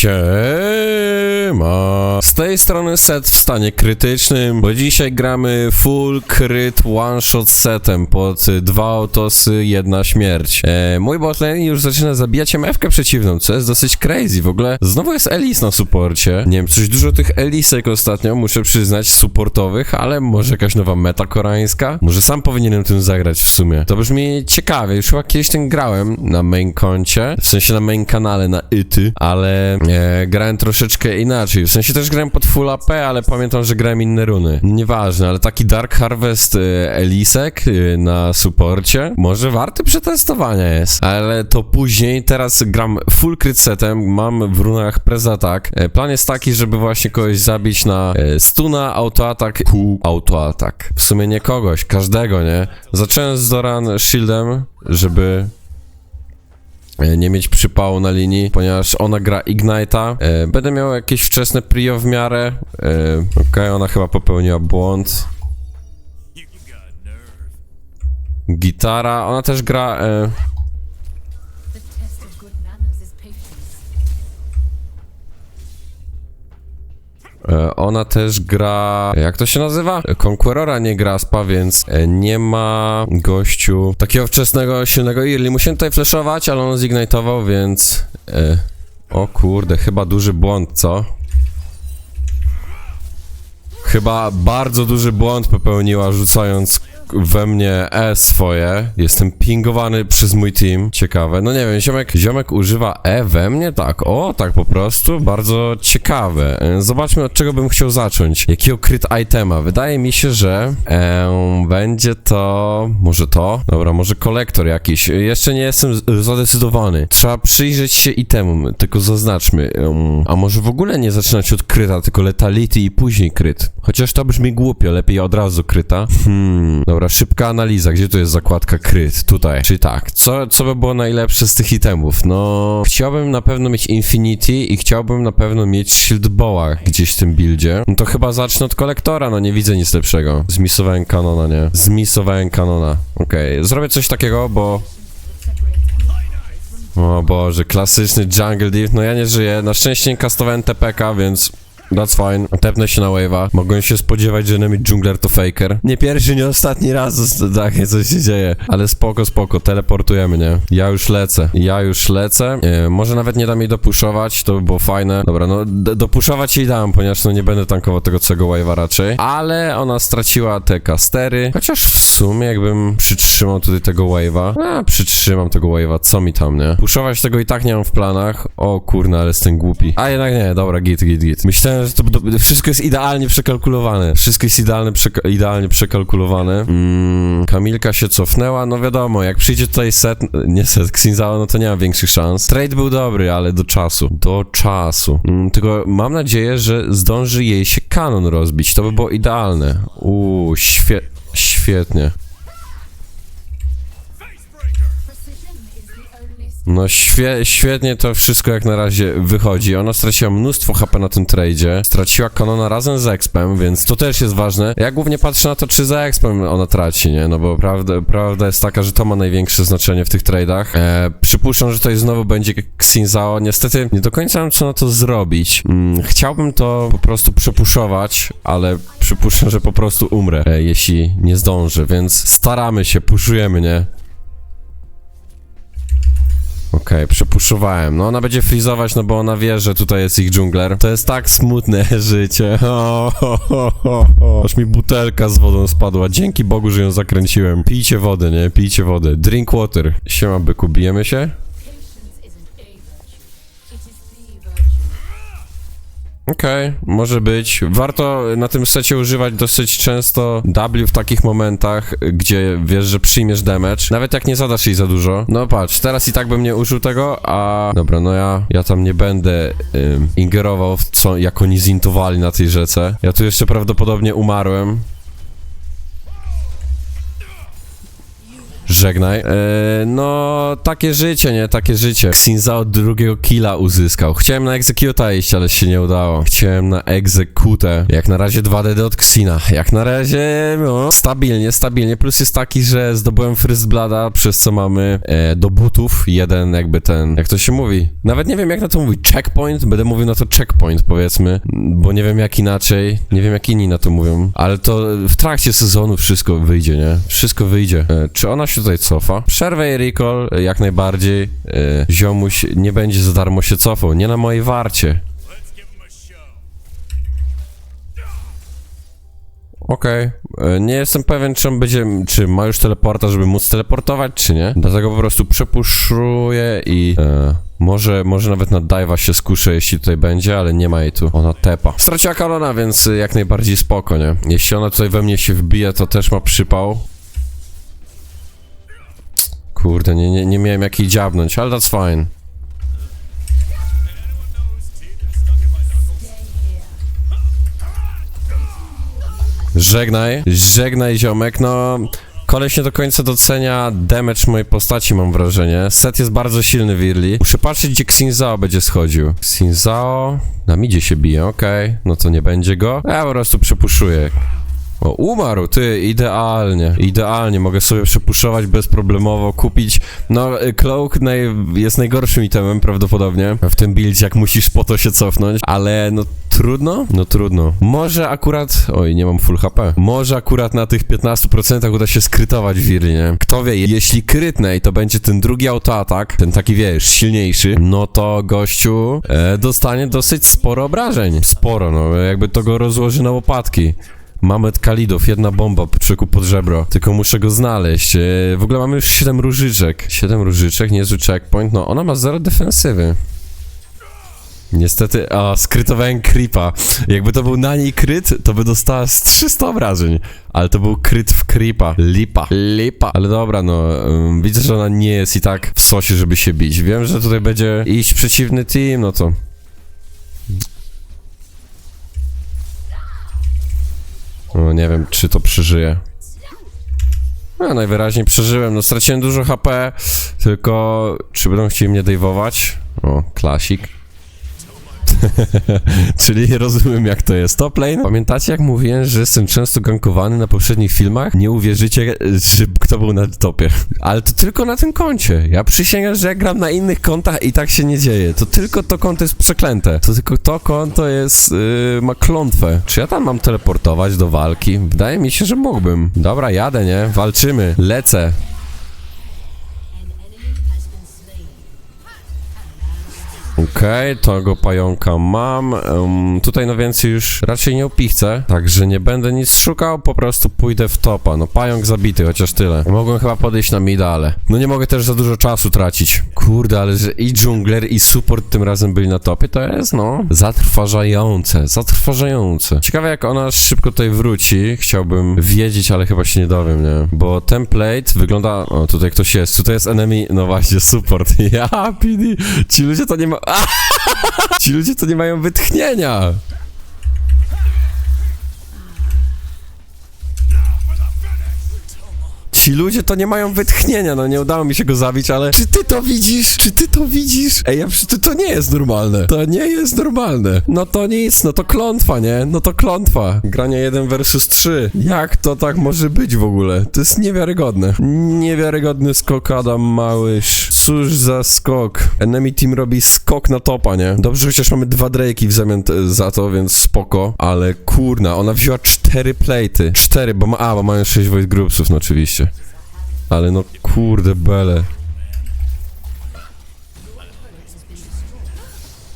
Siema. Z tej strony set w stanie krytycznym, bo dzisiaj gramy full crit one shot setem pod dwa autosy, jedna śmierć. E, mój botlane już zaczyna zabijać MF-kę przeciwną, co jest dosyć crazy. W ogóle znowu jest Elis na suporcie. Nie wiem, coś dużo tych Elisek ostatnio, muszę przyznać, supportowych, ale może jakaś nowa meta koreańska? Może sam powinienem tym zagrać w sumie. To brzmi ciekawie, już chyba kiedyś tym grałem na main koncie, w sensie na main kanale, na ity, ale e, grałem troszeczkę inaczej. W sensie też grałem pod full AP, ale pamiętam, że grałem inne runy. Nieważne, ale taki Dark Harvest e, Elisek e, na suporcie może warty przetestowania jest. Ale to później, teraz gram full crit setem, mam w runach prezatak. E, plan jest taki, żeby właśnie kogoś zabić na e, stuna, autoatak, Q, autoatak. W sumie nie kogoś, każdego, nie? Zacząłem z Doran shieldem, żeby nie mieć przypału na linii, ponieważ ona gra Ignite'a. E, będę miał jakieś wczesne prio w miarę. E, Okej, ona chyba popełniła błąd. Gitara, ona też gra... E, Ona też gra. Jak to się nazywa? Conquerora nie gra spa, więc e, nie ma gościu takiego wczesnego, silnego Irli. Musiałem tutaj flashować, ale on zignitował, więc. E, o kurde, chyba duży błąd, co? Chyba bardzo duży błąd popełniła, rzucając we mnie E swoje. Jestem pingowany przez mój team. Ciekawe. No nie wiem, ziomek, ziomek używa E we mnie? Tak, o, tak po prostu. Bardzo ciekawe. E, Zobaczmy, od czego bym chciał zacząć. Jakiego kryt itema? Wydaje mi się, że e, będzie to... Może to? Dobra, może kolektor jakiś. Jeszcze nie jestem zadecydowany. Trzeba przyjrzeć się itemom, tylko zaznaczmy. Em, a może w ogóle nie zaczynać od kryta, tylko letality i później kryt. Chociaż to brzmi głupio, lepiej od razu kryta. Hmm, dobra, szybka analiza. Gdzie tu jest zakładka kryt? Tutaj. Czy tak? Co, co by było najlepsze z tych itemów? No, chciałbym na pewno mieć Infinity i chciałbym na pewno mieć Shield Boa gdzieś w tym buildzie. No to chyba zacznę od kolektora, no nie widzę nic lepszego. Zmisowałem kanona, nie? Zmisowałem kanona. Okej, zrobię coś takiego, bo o Boże, klasyczny Jungle Div. No ja nie żyję. Na szczęście nie kastowałem TPK, więc that's fine. Tepnę się na wave'a. Mogłem się spodziewać, że enemy jungler to faker. Nie pierwszy, nie ostatni raz takie coś się dzieje. Ale spoko, spoko. Teleportujemy, nie? Ja już lecę. Ja już lecę. E, może nawet nie dam jej dopuszować, to by było fajne. Dobra, no dopuszować jej dam, ponieważ no nie będę tankował tego całego wave'a raczej. Ale ona straciła te kastery. Chociaż w sumie jakbym przytrzymał tutaj tego wave'a. A, przytrzymam tego wave'a, co mi tam, nie? Puszować tego i tak nie mam w planach. O kurna, ale jestem głupi. A jednak nie, dobra, git, git, git. Myślałem, że to wszystko jest idealnie przekalkulowane. Wszystko jest idealnie, przeka idealnie przekalkulowane. Mm, Kamilka się cofnęła, no wiadomo, jak przyjdzie tutaj set, nie set Xinzao, no to nie ma większych szans. Trade był dobry, ale do czasu. Do czasu. Mm, tylko mam nadzieję, że zdąży jej się kanon rozbić. To by było idealne. Uuu, świe świetnie. No świe świetnie to wszystko jak na razie wychodzi. Ona straciła mnóstwo HP na tym tradzie. Straciła kanona razem z expem, więc to też jest ważne. Ja głównie patrzę na to, czy za expem ona traci, nie? No bo prawda, prawda jest taka, że to ma największe znaczenie w tych tradach. E, przypuszczam, że tutaj znowu będzie Xinzao. Niestety nie do końca wiem, co na to zrobić. Mm, chciałbym to po prostu przepuszować, ale przypuszczam, że po prostu umrę, e, jeśli nie zdążę, więc staramy się, puszujemy, nie? Okej, przepuszczowałem. No ona będzie frizować, no bo ona wie, że tutaj jest ich dżungler. To jest tak smutne życie. O. Aż mi butelka z wodą spadła. Dzięki Bogu, że ją zakręciłem. Pijcie wodę, nie? Pijcie wodę. Drink water. Siema, byku, bijemy się? Okej, może być. Warto na tym secie używać dosyć często W w takich momentach, gdzie wiesz, że przyjmiesz damage. Nawet jak nie zadasz jej za dużo. No patrz, teraz i tak bym nie użył tego, a... Dobra, no ja, ja tam nie będę ym, ingerował w co, jak oni zintowali na tej rzece. Ja tu jeszcze prawdopodobnie umarłem. Żegnaj. E, no, takie życie, nie? Takie życie. Xinzao drugiego killa uzyskał. Chciałem na Executa iść, ale się nie udało. Chciałem na Executę. Jak na razie 2DD od Xina. Jak na razie, no, stabilnie, stabilnie. Plus jest taki, że zdobyłem First Blooda, przez co mamy e, do butów jeden jakby ten, jak to się mówi? Nawet nie wiem jak na to mówi. Checkpoint? Będę mówił na to checkpoint, powiedzmy, bo nie wiem jak inaczej. Nie wiem jak inni na to mówią. Ale to w trakcie sezonu wszystko wyjdzie, nie? Wszystko wyjdzie. E, czy ona się tutaj cofa? Przerwę i recall, jak najbardziej. E, ziomuś nie będzie za darmo się cofał. Nie na mojej warcie. Okej. E, Nie jestem pewien, czy on będzie, czy ma już teleporta, żeby móc teleportować, czy nie. Dlatego po prostu przepuszuję i e, może, może nawet na dive'a się skuszę, jeśli tutaj będzie, ale nie ma jej tu. Ona tepa. Straciła kalona, więc jak najbardziej spoko, nie? Jeśli ona tutaj we mnie się wbije, to też ma przypał. Kurde, nie, nie, nie miałem jak jej dziabnąć, ale that's fine. Żegnaj, żegnaj ziomek, no... Koleś nie do końca docenia damage mojej postaci, mam wrażenie. Set jest bardzo silny w. Muszę patrzeć, gdzie Xinzao będzie schodził. Xinzao... Na midzie się bije, okej. No to nie będzie go. Ja po prostu przepuszuję. O, umarł, ty, idealnie, idealnie, mogę sobie przepuszować bezproblemowo, kupić, no, y, Cloak naj, jest najgorszym itemem prawdopodobnie w tym buildzie, jak musisz po to się cofnąć, ale no trudno, no trudno. Może akurat, oj, nie mam full HP, może akurat na tych 15% uda się skrytować Wirli, nie? Kto wie, jeśli krytnę i to będzie ten drugi autoatak, ten taki, wiesz, silniejszy, no to gościu e, dostanie dosyć sporo obrażeń, sporo, no, jakby to go rozłoży na łopatki. Mamet Kalidow, jedna bomba człowieku pod żebro. Tylko muszę go znaleźć. E, w ogóle mamy już 7 różyczek. 7 różyczek, niezły checkpoint. No, ona ma 0 defensywy. Niestety, a skrytowałem creepa. Jakby to był na niej kryt, to by dostała z 300 obrażeń. Ale to był kryt w creepa. Lipa. Lipa. Ale dobra, no, ym, widzę, że ona nie jest i tak w sosie, żeby się bić. Wiem, że tutaj będzie iść przeciwny team, no to... No, nie wiem, czy to przeżyję. No, najwyraźniej przeżyłem. No, straciłem dużo HP, tylko czy będą chcieli mnie dejwować? O, klasik. Czyli rozumiem jak to jest. Top lane. Pamiętacie jak mówiłem, że jestem często gankowany na poprzednich filmach? Nie uwierzycie, że kto był na topie. Ale to tylko na tym koncie. Ja przysięgam, że jak gram na innych kontach i tak się nie dzieje. To tylko to konto jest przeklęte. To tylko to konto jest... Yy, ma klątwę. Czy ja tam mam teleportować do walki? Wydaje mi się, że mógłbym. Dobra, jadę, nie? Walczymy. Lecę. Okej, tego pająka mam. Em, tutaj no więcej już raczej nie opichcę, także nie będę nic szukał, po prostu pójdę w topa. No pająk zabity, chociaż tyle. Mogłem chyba podejść na mida, ale no nie mogę też za dużo czasu tracić. Kurde, ale że i dżungler i support tym razem byli na topie, to jest no zatrważające, zatrważające. Ciekawe jak ona szybko tutaj wróci, chciałbym wiedzieć, ale chyba się nie dowiem, nie? Bo template wygląda... O, tutaj ktoś jest, tutaj jest enemy, no właśnie, support. Ja, PD, ci ludzie to nie ma... Ci ludzie to nie mają wytchnienia. Ci ludzie to nie mają wytchnienia, no nie udało mi się go zabić, ale czy ty to widzisz? Czy ty to widzisz? Ej, ja, to, to nie jest normalne. To nie jest normalne. No to nic, no to klątwa, nie? No to klątwa. Granie 1 versus 3. Jak to tak może być w ogóle? To jest niewiarygodne. Niewiarygodny skok Adam Małysz. Cóż za skok. Enemy team robi skok na topa, nie? Dobrze, chociaż mamy dwa Drake'i w zamian za to, więc spoko. Ale kurna, ona wzięła cztery plate'y. Cztery, bo ma... A, bo mają sześć void groupsów, no oczywiście. Ale no kurde bele.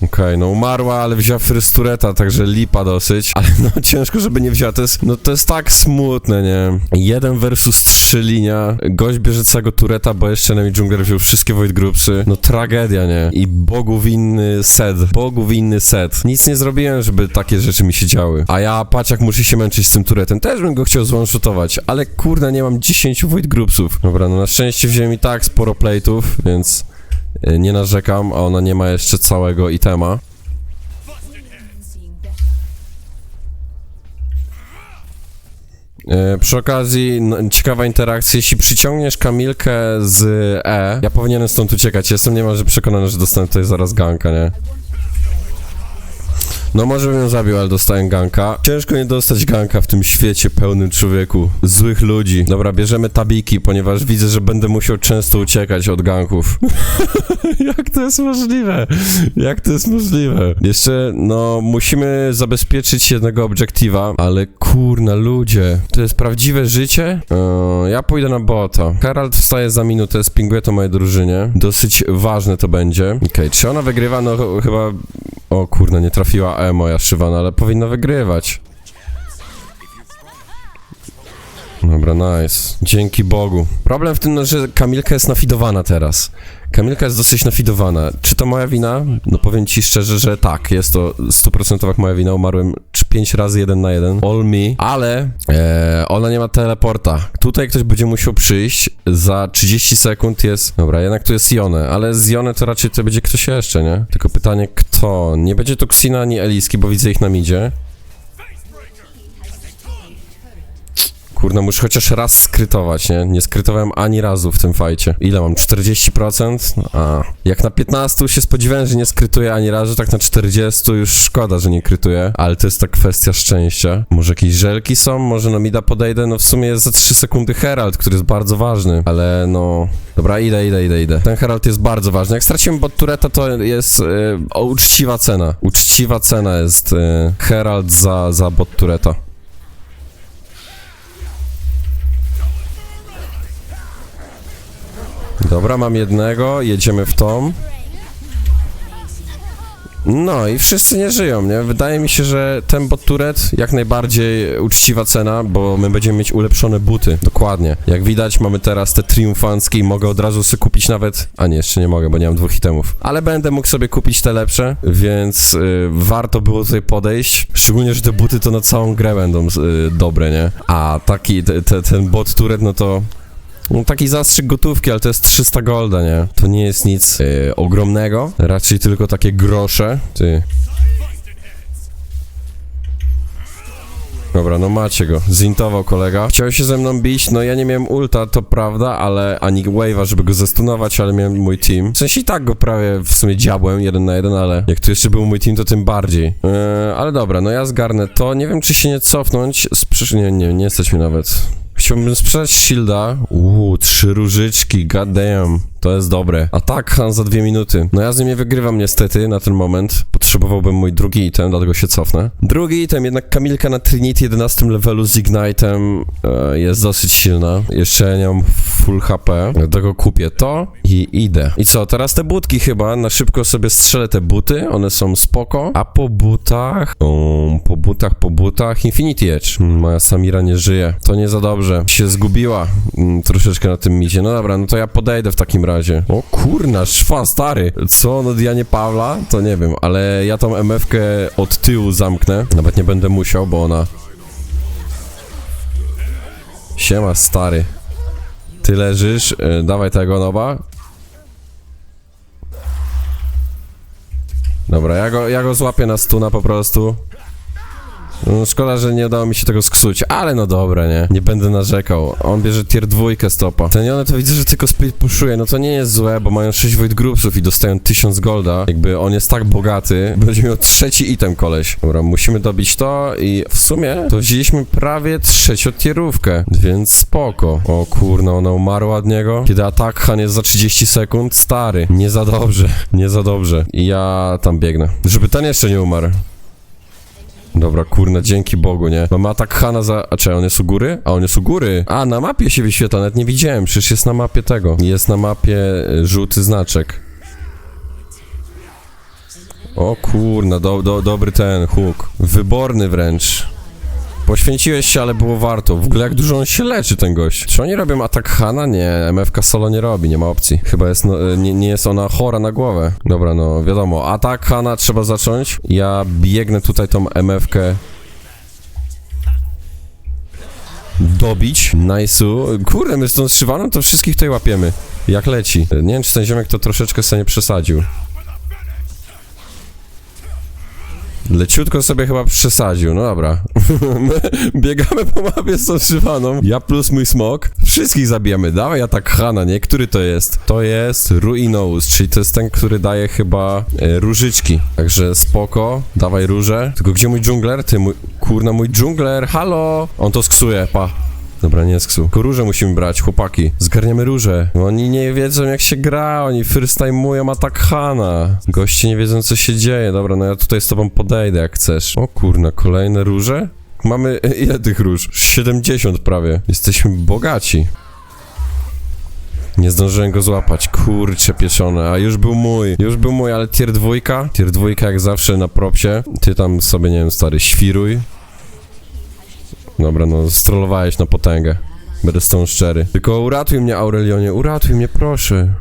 Okej, no umarła, ale wzięła frystureta, także lipa dosyć. Ale no ciężko, żeby nie wzięła. To jest, no to jest tak smutne, nie? Jeden versus trzy linia. Gość bierze całego tureta, bo jeszcze enemy jungler wziął wszystkie void groupsy. No tragedia, nie? I Bogu winny set. Bogu winny set. Nic nie zrobiłem, żeby takie rzeczy mi się działy. A ja, patrz jak muszę się męczyć z tym turetem. Też bym go chciał zwanshotować, ale kurde, nie mam 10 void groupsów. Dobra, no na szczęście wziąłem i tak sporo plate'ów, więc... y, Nie narzekam, a ona nie ma jeszcze całego itema. E, przy okazji, no, ciekawa interakcja, jeśli przyciągniesz Kamilkę z E, ja powinienem stąd uciekać, jestem niemalże przekonany, że dostanę tutaj zaraz ganka, nie? No może bym ją zabił, ale dostałem ganka. Ciężko nie dostać ganka w tym świecie pełnym człowieku, złych ludzi. Dobra, bierzemy tabiki, ponieważ widzę, że będę musiał często uciekać od ganków. Jak to jest możliwe? Jak to jest możliwe? Jeszcze, no, musimy zabezpieczyć jednego obiektywa, ale kurna, ludzie, to jest prawdziwe życie? Eee, ja pójdę na bota. Herald wstaje za minutę, spinguje to mojej drużynie. Dosyć ważne to będzie. Okej, czy ona wygrywa? No ch- chyba... O kurna, nie trafiła E moja Szywana, ale powinna wygrywać. Dobra, nice. Dzięki Bogu. Problem w tym, no, że Kamilka jest nafidowana teraz. Kamilka jest dosyć nafidowana. Czy to moja wina? No powiem ci szczerze, że tak, jest to stuprocentowa moja wina. Umarłem 5 razy jeden na jeden. All me. Ale e, ona nie ma teleporta. Tutaj ktoś będzie musiał przyjść. Za 30 sekund jest... Dobra, jednak tu jest Jone, ale z Jone to raczej to będzie ktoś jeszcze, nie? Tylko pytanie, kto? Nie będzie tu ani Eliski, bo widzę ich na midzie. Kurna, muszę chociaż raz skrytować, nie? Nie skrytowałem ani razu w tym fajcie. Ile mam? 40%? A. Jak na 15 się spodziewałem, że nie skrytuję ani razu, tak na 40 już szkoda, że nie krytuję. Ale to jest ta kwestia szczęścia. Może jakieś żelki są? Może na mida podejdę? No w sumie jest za 3 sekundy Herald, który jest bardzo ważny. Ale no... Dobra, idę, idę, idę, idę. Ten Herald jest bardzo ważny. Jak straciłem bot tureta, to jest o, uczciwa cena. Uczciwa cena jest e, Herald za, za bot tureta. Dobra, mam jednego, jedziemy w tom. No i wszyscy nie żyją, nie? Wydaje mi się, że ten bot turret jak najbardziej uczciwa cena, bo my będziemy mieć ulepszone buty, dokładnie. Jak widać mamy teraz te triumfanckie i mogę od razu sobie kupić nawet... A nie, jeszcze nie mogę, bo nie mam dwóch itemów. Ale będę mógł sobie kupić te lepsze, więc y, warto było tutaj podejść. Szczególnie, że te buty to na całą grę będą y, dobre, nie? A taki, te, te, ten bot turret, no to no taki zastrzyk gotówki, ale to jest 300 golda, nie? To nie jest nic e, ogromnego, raczej tylko takie grosze. Ty. Dobra, no macie go. Zintował kolega. Chciał się ze mną bić, no ja nie miałem ulta, to prawda, ale ani wave'a, żeby go zestunować, ale miałem mój team. W sensie i tak go prawie w sumie diabłem, jeden na jeden, ale jak to jeszcze był mój team, to tym bardziej. Eee, ale dobra, no ja zgarnę to. Nie wiem, czy się nie cofnąć. Sprzysz... Nie, nie, nie stać mi nawet. Chciałbym sprzedać shielda. Uuu, trzy różyczki, goddamn. To jest dobre. Atak Han za dwie minuty. No ja z nim nie wygrywam niestety na ten moment. Potrzebowałbym mój drugi item, dlatego się cofnę. Drugi item, jednak Kamilka na Trinity 11 levelu z Ignite'em e, jest dosyć silna. Jeszcze nie mam full HP, dlatego kupię to i idę. I co, teraz te butki chyba, na szybko sobie strzelę te buty, one są spoko. A po butach, um, po butach, po butach, Infinity Edge. Mm, Moja Samira nie żyje. To nie za dobrze. Się zgubiła mm, troszeczkę na tym micie. No dobra, no to ja podejdę w takim razie. O kurna, szwa, stary. Co no Dianie Pawla? To nie wiem, ale ja tą MF-kę od tyłu zamknę. Nawet nie będę musiał, bo ona... Siema, stary. Ty leżysz, y, dawaj tego nowa. Dobra, ja go, ja go złapię na stuna po prostu. No, szkoda, że nie udało mi się tego sksuć, ale no dobra, nie? Nie będę narzekał. On bierze tier dwójkę stopa. Cenione to widzę, że tylko speed pushuje, no to nie jest złe, bo mają 6 void groupsów i dostają 1000 golda. Jakby on jest tak bogaty, będzie miał trzeci item koleś. Dobra, musimy dobić to i w sumie to wzięliśmy prawie trzeciotierówkę, więc spoko. O kurna, ona umarła od niego. Kiedy atak Han jest za 30 sekund, stary. Nie za dobrze, nie za dobrze. I ja tam biegnę. Żeby ten jeszcze nie umarł. Dobra, kurna, dzięki Bogu, nie? Mamy atak Hana za... A czy on jest u góry? A on jest u góry. A, na mapie się wyświetla, nawet nie widziałem, przecież jest na mapie tego. Jest na mapie e, żółty znaczek. O kurna, do, do, dobry ten huk. Wyborny wręcz. Poświęciłeś się, ale było warto. W ogóle jak dużo on się leczy, ten gość. Czy oni robią atak Hana? Nie, MFK solo nie robi, nie ma opcji. Chyba jest, no, e, nie, nie jest ona chora na głowę. Dobra, no wiadomo, atak Hana trzeba zacząć. Ja biegnę tutaj tą MFkę dobić. Nice'u. Kurde, my z tą Szywaną to wszystkich tutaj łapiemy. Jak leci. Nie wiem, czy ten ziomek to troszeczkę sobie nie przesadził. Leciutko sobie chyba przesadził, no dobra. My biegamy po mapie z tą szywaną. Ja plus mój smok. Wszystkich zabijamy. Dawaj atak Hana, nie? Który to jest? To jest Ruinous, czyli to jest ten, który daje chyba e, różyczki. Także spoko. Dawaj róże. Tylko gdzie mój dżungler? Ty mój... Kurna, mój dżungler, halo! On to sksuje, pa. Dobra, nie sksu. Tylko róże musimy brać, chłopaki. Zgarniamy róże. Oni nie wiedzą jak się gra, oni first time'ują atak Hana. Goście nie wiedzą co się dzieje. Dobra, no ja tutaj z tobą podejdę jak chcesz. O kurna, kolejne róże? Mamy, ile tych róż? 70 prawie. Jesteśmy bogaci. Nie zdążyłem go złapać, kurcze pieczone, a już był mój, już był mój, ale tier dwójka, tier dwójka jak zawsze na propsie, ty tam sobie, nie wiem, stary, świruj, Dobra, no strollowałeś na potęgę. Będę z tą szczery. Tylko uratuj mnie, Aurelionie, uratuj mnie, proszę.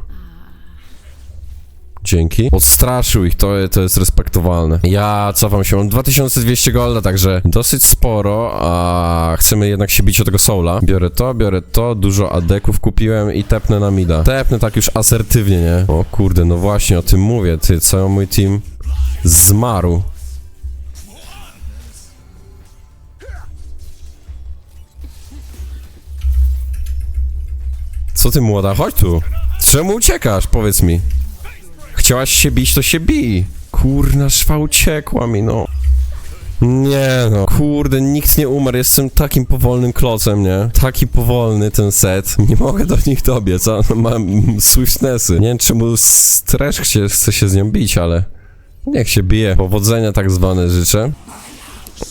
Dzięki. Odstraszył ich, to, to jest respektowalne. Ja cofam się, mam 2200 golda, także dosyć sporo, a chcemy jednak się bić o tego soula. Biorę to, biorę to, dużo adeków kupiłem i tepnę na mida. Tepnę tak już asertywnie, nie? O kurde, no właśnie o tym mówię, ty, cały mój team zmarł. Co ty młoda, chodź tu. Czemu uciekasz, powiedz mi. Chciałaś się bić, to się bij. Kurna, szwa uciekła mi, no. Nie no, kurde, nikt nie umarł, jestem takim powolnym klocem, nie? Taki powolny ten set, nie mogę do nich dobiec, a mam swiftnessy. Nie wiem czemu Stresz chce, chce się z nią bić, ale niech się bije. Powodzenia tak zwane życzę.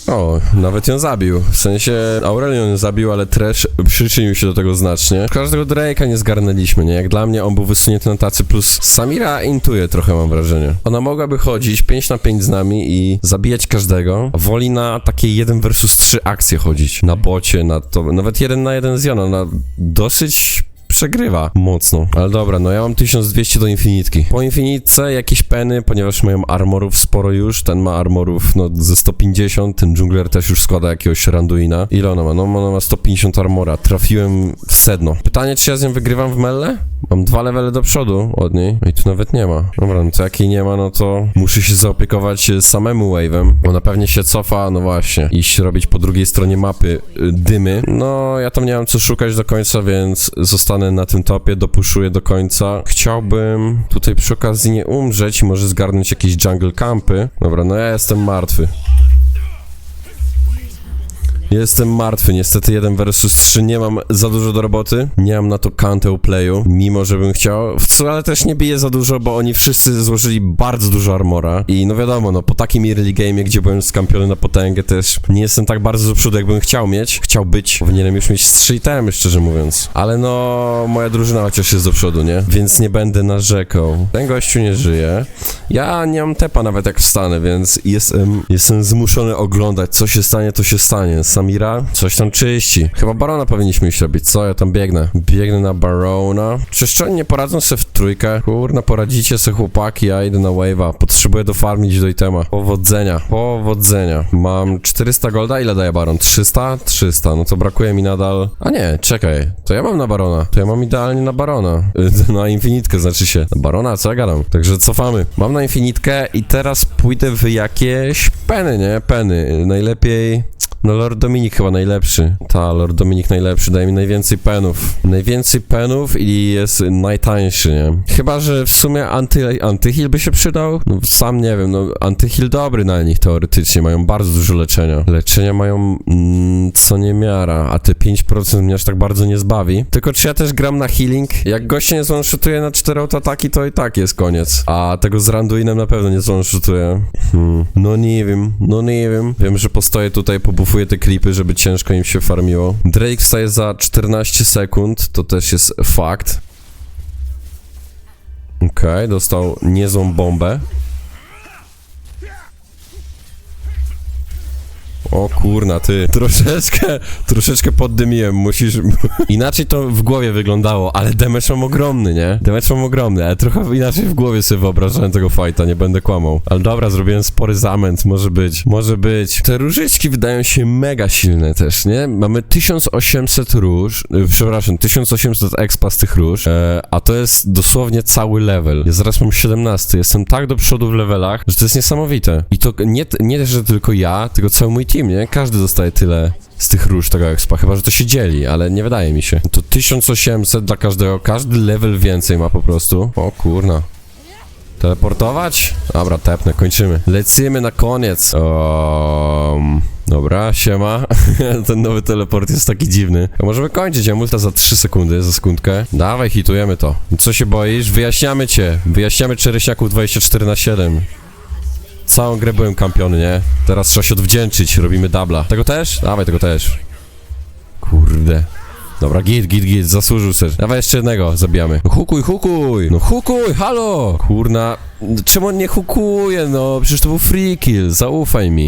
O, nawet ją zabił. W sensie Aurelion ją zabił, ale Trash przyczynił się do tego znacznie. Każdego Drake'a nie zgarnęliśmy, nie? Jak dla mnie on był wysunięty na tacy, plus Samira intuje trochę mam wrażenie. Ona mogłaby chodzić 5 na 5 z nami i zabijać każdego, woli na takie 1 versus 3 akcje chodzić. Na bocie, na to, nawet 1 na 1 z Jona, na dosyć przegrywa mocno. Ale dobra, no ja mam 1200 do infinitki. Po infinitce jakieś peny, ponieważ mają armorów sporo już. Ten ma armorów no ze 150, ten jungler też już składa jakiegoś randuina. Ile ona ma? No ona ma 150 armora. Trafiłem w sedno. Pytanie, czy ja z nią wygrywam w melle? Mam dwa levele do przodu od niej. I tu nawet nie ma. Dobra, no to jak jej nie ma, no to muszę się zaopiekować e, samemu wave'em. Ona pewnie się cofa, no właśnie. Iść robić po drugiej stronie mapy y, dymy. No, ja tam nie mam co szukać do końca, więc zostanę na tym topie, dopuszuję do końca. Chciałbym tutaj przy okazji nie umrzeć może zgarnąć jakieś jungle campy. Dobra, no ja jestem martwy. Jestem martwy, niestety 1 versus 3, nie mam za dużo do roboty, nie mam na to kantę playu, mimo że bym chciał, co ale też nie biję za dużo, bo oni wszyscy złożyli bardzo dużo armora i no wiadomo, no po takim early game, gdzie byłem skampiony na potęgę też, nie jestem tak bardzo do przodu, jakbym chciał mieć, chciał być, powinienem już mieć 3 itemy, szczerze mówiąc, ale no moja drużyna chociaż jest do przodu, nie? Więc nie będę narzekał. Ten gościu nie żyje, ja nie mam tepa nawet jak wstanę, więc jestem, jestem zmuszony oglądać, co się stanie, to się stanie. Samira coś tam czyści. Chyba Barona powinniśmy iść robić, co? Ja tam biegnę. Biegnę na Barona. Czyż oni nie poradzą sobie w trójkę? Kurna, poradzicie sobie chłopaki, ja idę na wave'a. Potrzebuję dofarmić do itema. Powodzenia. Powodzenia. Mam 400 golda, ile daje Baron? 300? 300, no to brakuje mi nadal... A nie, czekaj. To ja mam na Barona. To ja mam idealnie na Barona. Na Infinitkę znaczy się. Na Barona, co ja gadam? Także cofamy. Mam na Infinitkę i teraz pójdę w jakieś peny, nie? Peny. Najlepiej... No Lord Dominik chyba najlepszy. Ta, Lord Dominik najlepszy, daje mi najwięcej penów. Najwięcej penów i jest najtańszy, nie? Chyba, że w sumie anty, antyheal by się przydał? No sam nie wiem, no antyheal dobry na nich teoretycznie, mają bardzo dużo leczenia. Leczenia mają mm, co niemiara, a te 5% mnie aż tak bardzo nie zbawi. Tylko czy ja też gram na healing? Jak goście nie zone-shootuje na 4 ataki, to i tak jest koniec. A tego z Randuinem na pewno nie zone-shootuje. Hmm. No nie wiem, no nie wiem. Wiem, że postoję tutaj, pobufuję te klipy, żeby ciężko im się farmiło. Drake wstaje za 14 sekund, to też jest fakt. Okej, dostał niezłą bombę. O kurna, ty. Troszeczkę, troszeczkę poddymiłem, musisz... Inaczej to w głowie wyglądało, ale damage mam ogromny, nie? Damage mam ogromny, ale trochę inaczej w głowie sobie wyobrażałem tego fighta, nie będę kłamał. Ale dobra, zrobiłem spory zamęt, może być, może być. Te różyczki wydają się mega silne też, nie? Mamy 1800 róż, y, przepraszam, 1800 expa z tych róż, e, a to jest dosłownie cały level. Ja zaraz mam 17, jestem tak do przodu w levelach, że to jest niesamowite. I to nie, nie że tylko ja, tylko cały mój team, nie? Każdy dostaje tyle z tych róż tego expa, chyba, że to się dzieli, ale nie wydaje mi się. To 1800 dla każdego, każdy level więcej ma po prostu. O kurna. Teleportować? Dobra, tepnę, kończymy. Lecimy na koniec. Um, dobra, siema. Ten nowy teleport jest taki dziwny. A możemy kończyć, ja multa za 3 sekundy, za sekundkę. Dawaj, hitujemy to. Co się boisz? Wyjaśniamy cię. Wyjaśniamy Czereśniaków 24 na 7 Całą grę byłem kampiony, nie? Teraz trzeba się odwdzięczyć, robimy dubla. Tego też? Dawaj, tego też. Kurde. Dobra, git, git, git, zasłużył sobie. Dawaj jeszcze jednego, zabijamy. No hukuj, hukuj! No hukuj, halo! Kurna, czemu on nie hukuje, no? Przecież to był free kill, zaufaj mi.